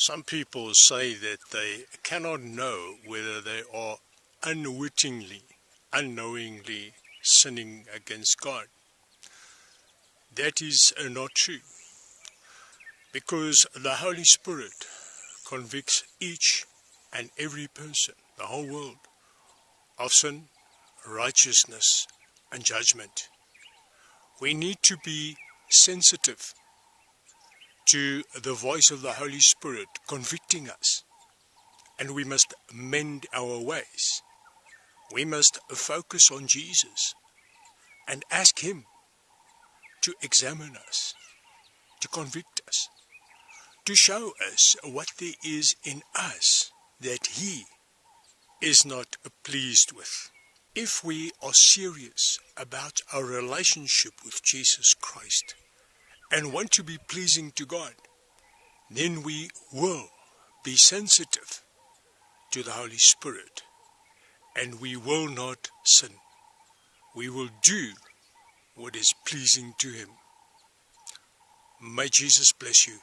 Some people say that they cannot know whether they are unwittingly, unknowingly sinning against God. That is uh, not true. Because the Holy Spirit convicts each and every person, the whole world, of sin, righteousness, and judgment. We need to be sensitive to the voice of the Holy Spirit convicting us. And we must mend our ways. We must focus on Jesus and ask Him to examine us, to convict us, to show us what there is in us that He is not pleased with. If we are serious about our relationship with Jesus Christ, and want to be pleasing to God, then we will be sensitive to the Holy Spirit and we will not sin. We will do what is pleasing to Him. May Jesus bless you.